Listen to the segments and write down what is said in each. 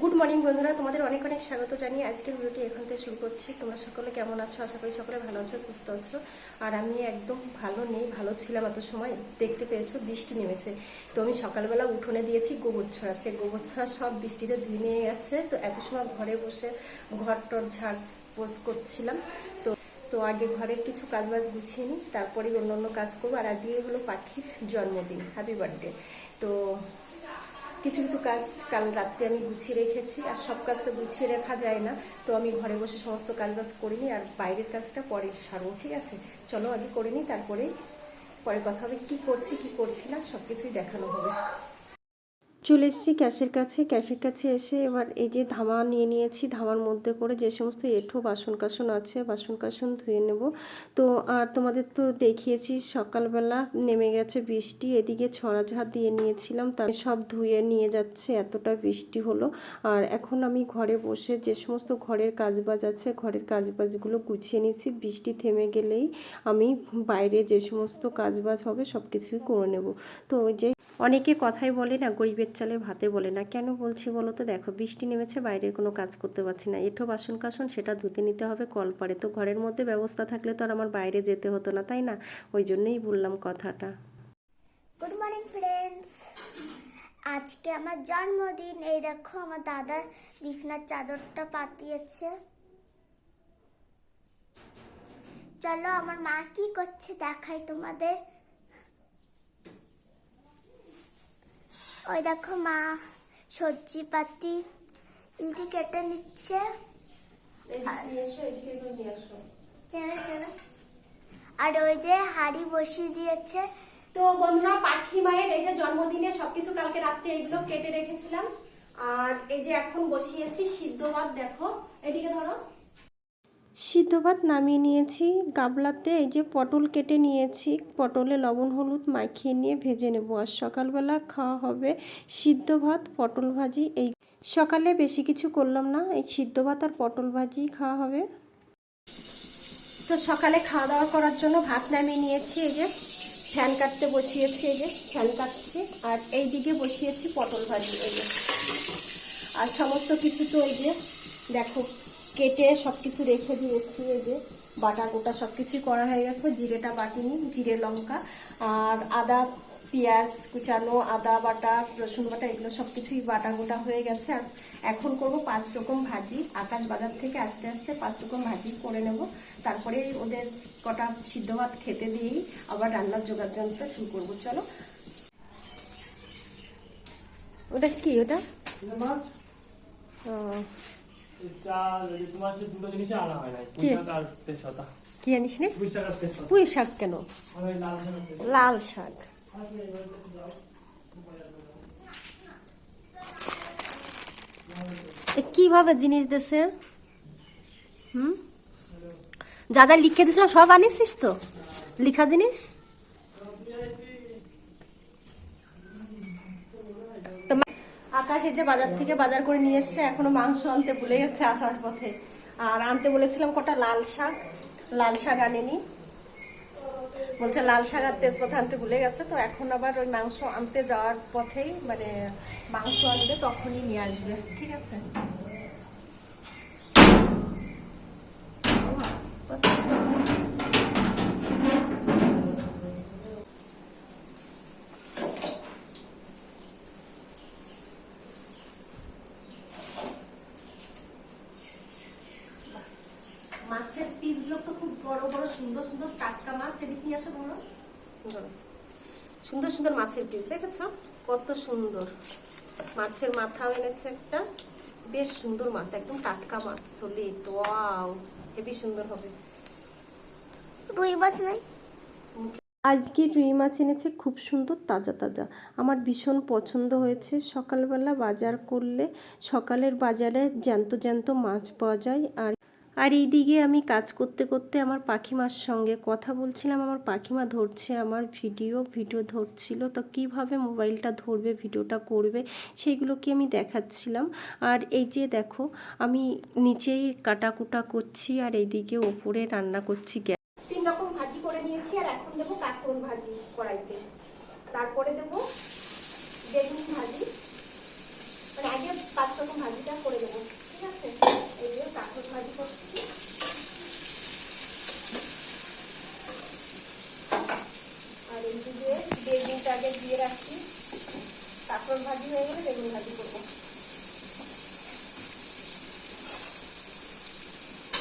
Good morning বন্ধুরা। তোমাদের অনেক অনেক স্বাগত জানিয়ে আজকের ভিডিওটি এখান থেকে শুরু করছি। তোমরা সকলে কেমন আছো? আশা করি সকলে ভালো আছো, সুস্থ আছো। আর আমি একদম ভালো নেই, ভালো ছিলাম এত সময়। দেখতে পেয়েছ, বৃষ্টি নেমেছে। তো আমি সকালবেলা উঠোনে দিয়েছি গোবর ছড়া সে গোবর ছড়া সব বৃষ্টিতে ধুয়ে নিয়ে গেছে। তো এত সময় ঘরে বসে ঘর টর ঝাড় পোজ করছিলাম। তো তো আগে ঘরের কিছু কাজবাজ গুছিয়ে নিই, তারপরেই অন্য অন্য কাজ করব। আর আজকে হলো পাখির জন্মদিন। হ্যাপি বার্থডে তো কিছু কিছু কাজ কাল রাত্রে আমি গুছিয়ে রেখেছি, আর সব কাজ তো গুছিয়ে রাখা যায় না। তো আমি ঘরে বসে সমস্ত কাজ বাজ করিনি, আর বাইরের কাজটা পরে সারবো, ঠিক আছে? চলো আগে করে নিই তারপরে পরে কথা হবে, কী করছি কী করছি না সব কিছুই দেখানো হবে। চলে এসেছি ক্যাশের কাছে। ক্যাশের কাছে এসে এবার এই যে ধামা নিয়ে নিয়েছি, ধামার মধ্যে করে যে সমস্ত এঁঠো বাসন কাসন আছে বাসন কাসন ধুয়ে নেব। তো আর তোমাদের তো দেখিয়েছি, সকালবেলা নেমে গেছে বৃষ্টি, এদিকে ছড়া ঝাড় দিয়ে নিয়েছিলাম তার সব ধুয়ে নিয়ে যাচ্ছে, এতটা বৃষ্টি হলো। আর এখন আমি ঘরে বসে যে সমস্ত ঘরের কাজবাজ আছে, ঘরের কাজবাজগুলো গুছিয়ে নিচ্ছি বৃষ্টি থেমে গেলেই আমি বাইরে যে সমস্ত কাজবাজ হবে সব কিছুই করে নেব। তো ওই যে অনেকে কথাই বলে না, গরিবের চালে ভাতে বলে না। কেন বলছি বলো তো? দেখো, বৃষ্টি নেমেছে, বাইরের কোনো কাজ করতে পারছি না। এঠো বাসন কাসন সেটা ধুতে নিতে হবে, কল পারে তো ঘরের মধ্যে ব্যবস্থা থাকলে তো আর আমার বাইরে যেতে হতো না, তাই না? ওই জন্যই বললাম কথাটা। গুড মর্নিং ফ্রেন্ডস আজকে আমার জন্মদিন। এই দেখো, আমার দাদা বিছনার চাদরটা পাতিয়েছে। চলো, আমার মা কি করছে দেখাই তোমাদের। ওই দেখো মা সবজি পাতি ইটি কেটে নিচ্ছে। আর ওই যে হাড়ি বসিয়ে দিয়েছে। তো বন্ধুরা পাখি মায়ের এই যে জন্মদিনে সবকিছু কালকে রাত্রে এগুলো কেটে রেখেছিলাম। আর এই যে এখন বসিয়েছি সিদ্ধ ভাত দেখো। এদিকে ধরো। সিদ্ধ ভাত নামিয়ে নিয়েছি। গাবলাতে এই যে পটল কেটে নিয়েছি, পটলে লবণ, হলুদ মাখিয়ে নিয়ে ভেজে নেব। আর সকালবেলা খাওয়া হবে সিদ্ধ ভাত পটল ভাজি। এই সকালে বেশি কিছু করলাম না, এই সিদ্ধ ভাত আর পটল ভাজি খাওয়া হবে। তো সকালে খাওয়া দাওয়া করার জন্য ভাত নামিয়ে নিয়েছি, এই যে ফ্যান কাটতে বসিয়েছি, এই যে ফ্যান কাটছি। আর এই দিকে বসিয়েছি পটল ভাজি, এই যে। আর সমস্ত কিছু তো এই যে দেখো কেটে সব কিছু রেখে দিয়েছি এই যে বাটা গোটা সব কিছুই করা হয়ে গেছে জিরেটা বাটিনি জিরে লঙ্কা আর আদা পেঁয়াজ কুচানো আদা বাটা রসুন বাটা এগুলো সব কিছুই বাটা গোটা হয়ে গেছে। আর এখন করব পাঁচ রকম ভাজি। আকাশ বাজার থেকে আস্তে আস্তে পাঁচ রকম ভাজি করে নেব। তারপরে ওদের কটা সিদ্ধ ভাত খেতে দিয়েই আবার রান্নার জোগাড় যন্ত্র শুরু করব। চলো। ওটা কি ওটা? ও, কি? শাক পুঁই কেন? লাল শাক কীভাবে জিনিস দেছে? হুম? যা যা লিখে দিছিলাম সব আনিছিস তো? লিখা জিনিস তো মা- আকাশ এই যে বাজার থেকে বাজার করে নিয়ে এসছে এখনও মাংস আনতে ভুলে গেছে আসার পথে। আর আনতে বলেছিলাম কটা? লাল শাক। লাল শাক আনেনি। বলছে লাল শাক আর তেজপাতা আনতে ভুলে গেছে, তো এখন আবার ওই মাংস আনতে যাওয়ার পথেই মানে মাংস আনবে তখনই নিয়ে আসবে। ঠিক আছে পিসগুলো তো খুব বড় বড় সুন্দর সুন্দর টাটকা মাছ এদিকে নিয়ে আসো ধরো ধরো। সুন্দর মাছের পিস দেখেছ? কত সুন্দর। মাছের মাথাও এনেছে একটা। বেশ সুন্দর মাছ একদম টাটকা মাছ সলিড ওয়াও হেবি সুন্দর হবে। রুই মাছ নাই? আজকে রুই মাছ এনেছে খুব সুন্দর তাজা তাজা। আমার ভীষণ পছন্দ হয়েছে। সকালবেলা বাজার করলে সকালের বাজারে জ্যান্ত জ্যান্ত মাছ পাওয়া যায়। আর আর এই দিকে আমি কাজ করতে করতে আমার পাখিমার সঙ্গে কথা বলছিলাম। আমার পাখিমা ধরছে আমার ভিডিও ভিডিও ধরছিল। তো কীভাবে মোবাইলটা ধরবে, ভিডিওটা করবে সেইগুলোকে আমি দেখাচ্ছিলাম। আর এই যে দেখো, আমি নিচেই কাটাকুটা করছি আর এইদিকে ওপরে রান্না করছি গ্যাস তিন রকম ভাজি করে নিয়েছি আর এখন দেবো কাঁকরোল ভাজি কড়াইতে। তারপরে দেবো বেগুন ভাজি। মানে আগে পাঁচ রকম ভাজিটা করে দেবো। এই যে ভাজি করছি আর দিয়ে রাখছি ভাজি হয়ে গেলে বেগুন ভাজি করব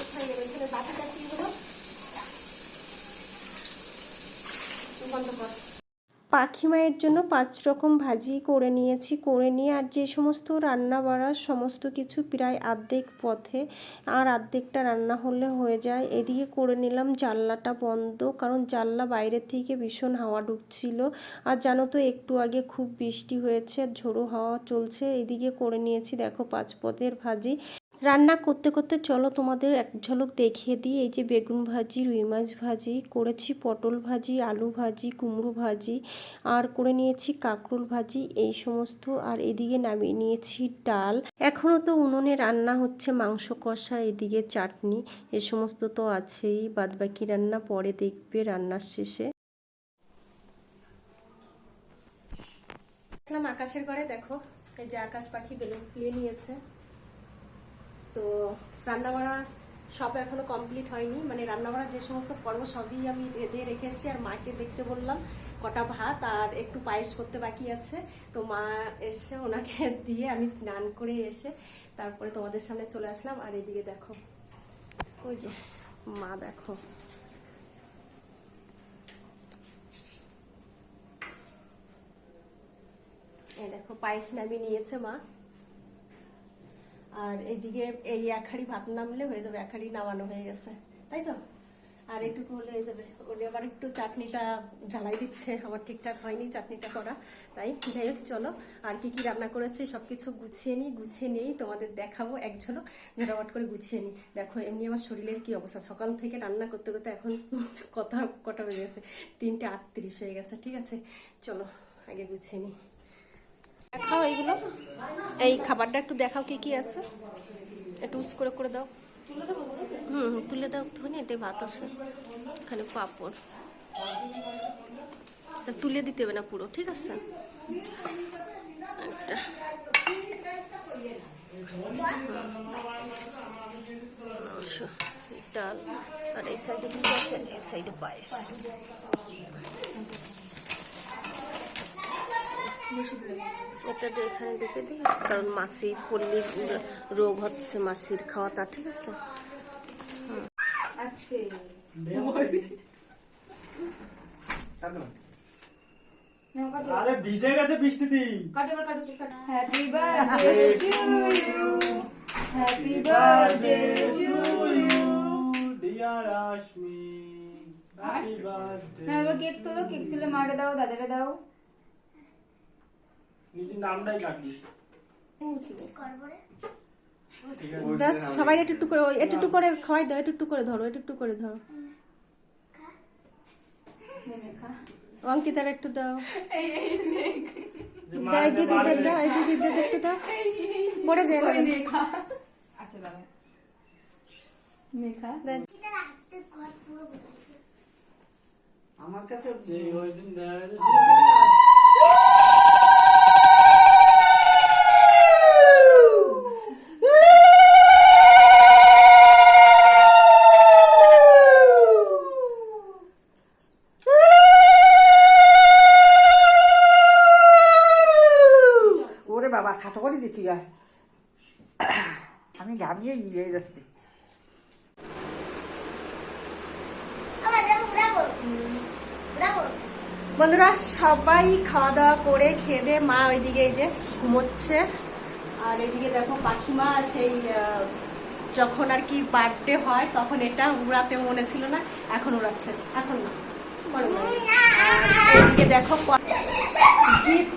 এখানে গুলো বন্ধ কর। পাখি মায়ের জন্য পাঁচ রকম ভাজি করে নিয়েছি, করে নিয়ে আর যে সমস্ত রান্না বাড়ার সমস্ত কিছু প্রায় আর্ধেক পথে আর আর্ধেকটা রান্না হলে হয়ে যায়। এদিকে করে নিলাম জানলাটা বন্ধ, কারণ জানলা বাইরে থেকে ভীষণ হাওয়া ঢুকছিল। আর জানো তো, একটু আগে খুব বৃষ্টি হয়েছে আর ঝোড়ো হাওয়া চলছে। এদিকে করে নিয়েছি, দেখো, পাঁচ পথের ভাজি। রান্না করতে করতে চলো তোমাদের এক ঝলক দেখিয়ে দিই। এই যে বেগুন ভাজি, রুই মাছ ভাজি, করেছি পটল ভাজি, আলু ভাজি, কুমড়ো ভাজি, আর করে নিয়েছি কাঁকরোল ভাজি, এই সমস্ত। আর এদিকে নামিয়ে নিয়েছি ডাল। এখনও তো উনুনে রান্না হচ্ছে মাংস কষা, এদিকে চাটনি, এ সমস্ত তো আছেই। বাদবাকি রান্না পরে দেখবে রান্নার শেষে। আকাশের ঘরে, দেখো, এই যে আকাশ পাখি বেলুন ফুলিয়ে নিয়েছে। তো রান্না বাড়া সব এখনও কমপ্লিট হয়নি। মানে রান্না বাড়া যে সমস্ত পর্ব সবই আমি রেঁধে রেখে এসেছি আর মাকে দেখতে বললাম কটা ভাত আর একটু পায়েস করতে বাকি আছে। তো মা এসে ওনাকে দিয়ে আমি স্নান করে এসে তারপরে তোমাদের সামনে চলে আসলাম। আর এদিকে দেখো, ওই যে মা দেখো। এই দেখো, পায়েস নামিয়ে নিয়েছে মা। আর এইদিকে এই এক হাঁড়ি ভাত নামলে হয়ে যাবে এক হাঁড়ি নামানো হয়ে গেছে, তাই তো? আর একটু হলে হয়ে যাবে। ওরে আবার একটু চাটনিটা জ্বালাই দিচ্ছে, আমার ঠিকঠাক হয়নি চাটনিটা করা, তাই যাই হোক, চলো। আর কি কি রান্না করেছি সব কিছু গুছিয়ে নিই, গুছিয়ে নিয়েই তোমাদের দেখাবো এক ঝলক ঝটাপট করে গুছিয়ে নিই। দেখো, এমনি আমার শরীরের কি অবস্থা? সকাল থেকে রান্না করতে করতে এখন কথা কটা বেজে গেছে? তিনটে আটত্রিশ হয়ে গেছে, ঠিক আছে? চলো, আগে গুছিয়ে নিই। দেখাও এইগুলো এই খাবারটা একটু দেখাও কি কি আছে। একটু উস করে করে দাও। হুম তুলে দাও একটুখানি এটাই ভাত আছে। এখানে পাঁপড়। তুলে দিতে হবে না পুরো, ঠিক আছে? একটা ডাল, আর এই সাইডে কিছু আছে, এই সাইডে পায়েস। এটা এখানে ঢুকে দিই কারণ মাসি পড়লে রোগ হচ্ছে মাসির খাওয়া তা ঠিক আছে? আরে ভিজে গেছে বৃষ্টিতে. ডিয়ার হ্যাপি বার্থডে না এবার কেক তোলো কেক তুলে মারে দাও দাদারে দাও। নিজের নামটাই কাটি সবাই একটু একটু করে ওই একটু একটু করে খাওয়াই দাও একটু একটু করে ধরো একটু একটু করে ধরো। অঙ্কিতার একটু দাও। দাও দিদিদের দাও এই দিদিদের একটু দাও পড়ে যায় না নে। খা আচ্ছা দাও নে খা এটা রাখতে ঘর পুরো বলেছে আমার কাছে যে ওই দিন খাটো করে দিচ্ছি আমি ঘামিয়ে ইয়ে যাচ্ছি। বন্ধুরা, সবাই খাওয়া দাওয়া করে খেয়ে মা ওইদিকে এই যে ঘুমোচ্ছে। আর এদিকে দেখো পাখিমা সেই যখন আর কি বার্থডে হয়, তখন এটা উড়াতে মনে ছিল না, এখন উড়াচ্ছে। এখন না এইদিকে দেখো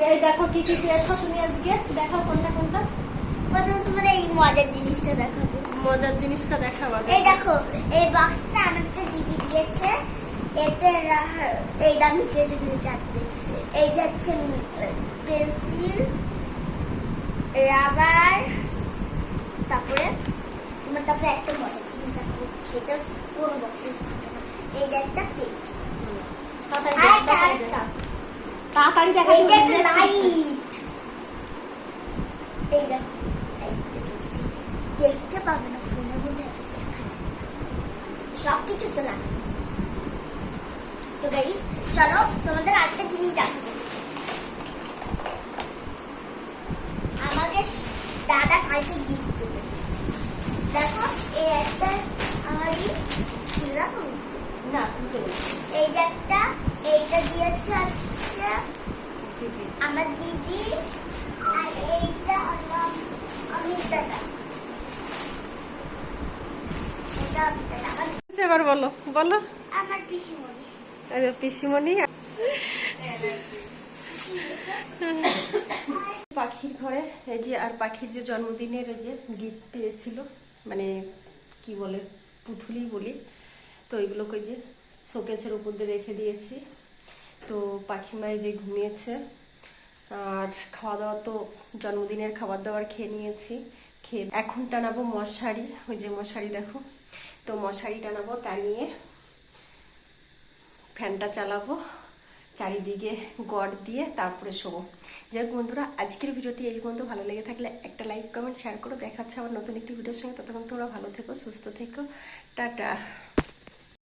এই দেখো কি কি পেয়েছ তুমি আজকে? দেখো কোনটা কোনটা? প্রথমে তোমার এই মজার জিনিসটা দেখাবো মজার জিনিসটা দেখাবো এই দেখো এই বক্সটা আমার হচ্ছে দিদি দিয়েছে। এতে এইটা আমি কেটে দিতে চাটতে এই যে হচ্ছে পেন্সিল রাবার তারপরে তোমার তারপরে একটা মজার জিনিস দেখো সেটা কোনো বক্সে থাকে না। এই যে একটা পেন আরেকটা আরেকটা তাড়াতাড়ি দেখা এই যে লাইট এই দেখো লাইট দেখতে পাবে না মধ্যে এত দেখা যায় না। সব কিছু তো তো গাইস চলো তোমাদের আরেকটা জিনিস দেখাবো। আমাকে দাদা কালকে গিফট দিতে। দেখো এই একটা আমারই না এই দেখ এইটা দিয়েছে হচ্ছে আমার দিদি আর এইটা হলো অমিত দাদা এবার বলো বলো। আমার পিসিমণি। পাখির ঘরে এই যে আর পাখির যে জন্মদিনের এই যে গিফট পেয়েছিল মানে কি বলে পুথুলি বলি তো এগুলোকে ওই যে শোকেসের উপর দিয়ে রেখে দিয়েছি। তো পাখি মায়ের যে ঘুমিয়েছে, আর খাওয়া দাওয়া তো জন্মদিনের খাবার দাবার খেয়ে নিয়েছি। খেয়ে এখন টানাবো মশারি। ওই যে মশারি দেখো। তো মশারি টানাবো, টানিয়ে ফ্যানটা চালাবো। চারিদিকে গড় দিয়ে তারপরে শোবো। যাই হোক বন্ধুরা, আজকের ভিডিওটি এই পর্যন্ত। ভালো লেগে থাকলে একটা লাইক কমেন্ট শেয়ার করো। দেখাচ্ছে আবার নতুন একটি ভিডিওর সঙ্গে। ততক্ষণ তোমরা ভালো থেকো, সুস্থ থেকো। টাটা।